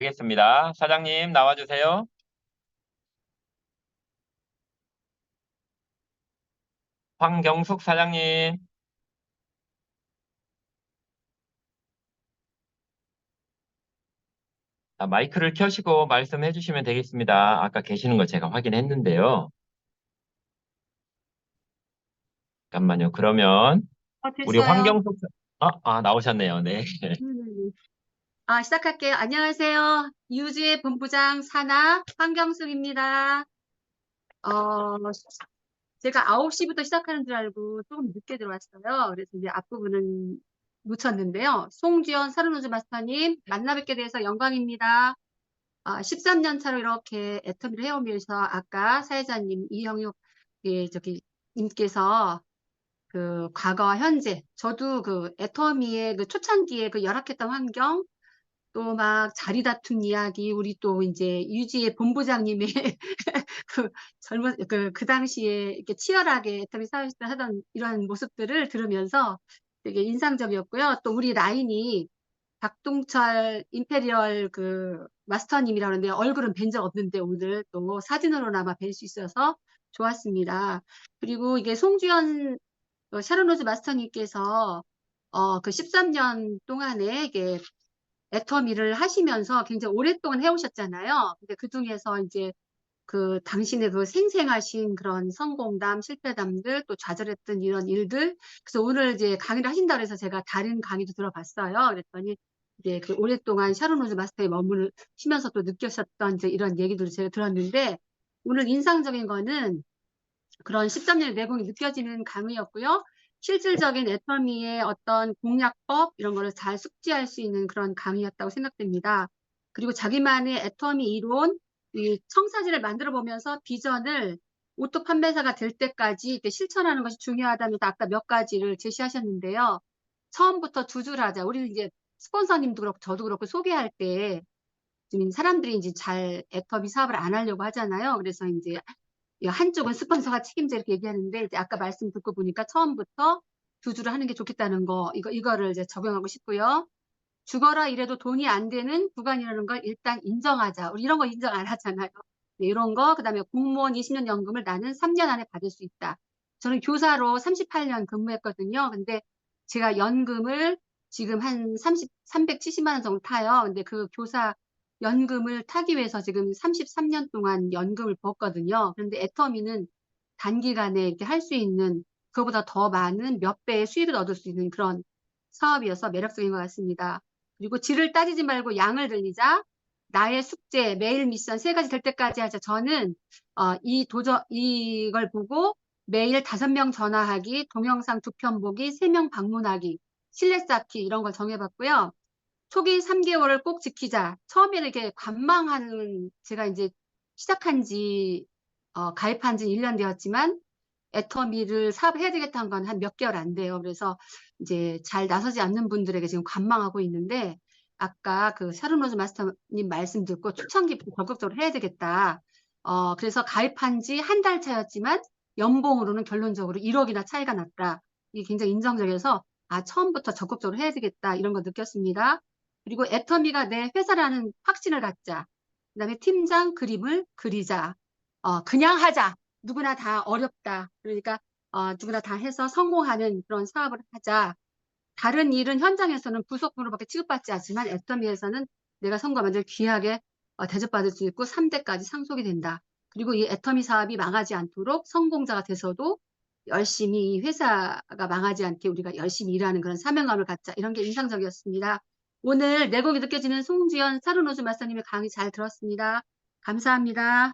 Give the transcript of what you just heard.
알겠습니다. 사장님 나와주세요. 황경숙 사장님. 아, 마이크를 켜시고 말씀해 주시면 되겠습니다. 아까 계시는 거 제가 확인했는데요. 잠깐만요. 그러면 어, 우리. 황경숙 사- 아, 아 나오셨네요. 네. 음. 아, 시작할게요. 안녕하세요. 유지의 본부장 산하 황경숙입니다. 어, 제가 9시부터 시작하는 줄 알고 조금 늦게 들어왔어요. 그래서 이제 앞부분은 놓쳤는데요. 송지연 사르노즈 마스터님 만나 뵙게 돼서 영광입니다. 아, 13년 차로 이렇게 애터미를 해오면서 아까 사회자님 이형육 예, 저기 님께서 그 과거와 현재 저도 그 애터미의 그 초창기에 그 열악했던 환경 또 막 자리 다툼 이야기 우리 또 이제 유지의 본부장님의 그 젊은 그, 그 당시에 이렇게 치열하게 애터미 사회에서 하던 이런 모습들을 들으면서 되게 인상적이었고요. 또 우리 라인이 박동철 임페리얼 그 마스터님이라고 하는데 얼굴은 뵌 적 없는데 오늘 또 사진으로나마 뵐 수 있어서 좋았습니다. 그리고 이게 송주연 어, 샤론로즈 마스터님께서 어, 그 13년 동안에 이게 애터미를 하시면서 굉장히 오랫동안 해오셨잖아요. 근데 그 중에서 이제 그 당신의 그 생생하신 그런 성공담, 실패담들, 또 좌절했던 이런 일들. 그래서 오늘 이제 강의를 하신다고 해서 제가 다른 강의도 들어봤어요. 그랬더니 이제 그 오랫동안 샤론 로즈 마스터에 머무르시면서 또 느끼셨던 이제 이런 얘기들을 제가 들었는데 오늘 인상적인 거는 그런 13년의 내공이 느껴지는 강의였고요. 실질적인 애터미의 어떤 공략법 이런 거를 잘 숙지할 수 있는 그런 강의였다고 생각됩니다. 그리고 자기만의 애터미 이론, 이 청사진을 만들어 보면서 비전을 오토 판매사가 될 때까지 실천하는 것이 중요하다면서 아까 몇 가지를 제시하셨는데요. 처음부터 두 줄 하자. 우리는 이제 스폰서님도 그렇고 저도 그렇고 소개할 때 사람들이 이제 잘 애터미 사업을 안 하려고 하잖아요. 그래서 이제 한쪽은 스폰서가 책임져 이렇게 얘기하는데 이제 아까 말씀 듣고 보니까 처음부터 두 줄을 하는 게 좋겠다는 거 이거 이거를 이제 적용하고 싶고요. 죽어라 이래도 돈이 안 되는 구간이라는 걸 일단 인정하자. 우리 이런 거 인정 안 하잖아요. 네, 이런 거 그다음에 공무원 20년 연금을 나는 3년 안에 받을 수 있다. 저는 교사로 38년 근무했거든요. 근데 제가 연금을 지금 한 30, 370만 원 정도 타요. 근데 그 교사 연금을 타기 위해서 지금 33년 동안 연금을 벌었거든요. 그런데 애터미는 단기간에 이렇게 할 수 있는 그거보다 더 많은 몇 배의 수익을 얻을 수 있는 그런 사업이어서 매력적인 것 같습니다. 그리고 질을 따지지 말고 양을 들리자. 나의 숙제, 매일 미션 세 가지 될 때까지 하자. 저는 어, 이 도저 이걸 보고 매일 다섯 명 전화하기, 동영상 두 편 보기, 세 명 방문하기, 실내 쌓기 이런 걸 정해봤고요. 초기 3개월을 꼭 지키자. 처음에는 이렇게 관망하는 제가 이제 시작한 지 어, 가입한 지 1년 되었지만 애터미를 사업해야 되겠다는 건 한 몇 개월 안 돼요. 그래서 이제 잘 나서지 않는 분들에게 지금 관망하고 있는데 아까 그 샤론로즈 마스터님 말씀 듣고 초창기부터 적극적으로 해야 되겠다. 어, 그래서 가입한 지 한 달 차였지만 연봉으로는 결론적으로 1억이나 차이가 났다. 이게 굉장히 인정적이어서 아, 처음부터 적극적으로 해야 되겠다. 이런 거 느꼈습니다. 그리고 애터미가 내 회사라는 확신을 갖자. 그 다음에 팀장 그림을 그리자. 어, 그냥 하자. 누구나 다 어렵다. 그러니까 어, 누구나 다 해서 성공하는 그런 사업을 하자. 다른 일은 현장에서는 부속품으로밖에 취급받지 않지만 애터미에서는 내가 늘 귀하게 어, 대접받을 수 있고 3대까지 상속이 된다. 그리고 이 애터미 사업이 망하지 않도록 성공자가 돼서도 열심히 이 회사가 망하지 않게 우리가 열심히 일하는 그런 사명감을 갖자. 이런 게 인상적이었습니다. 오늘 내공이 느껴지는 송지연 사르노즈 마스터님의 강의 잘 들었습니다. 감사합니다.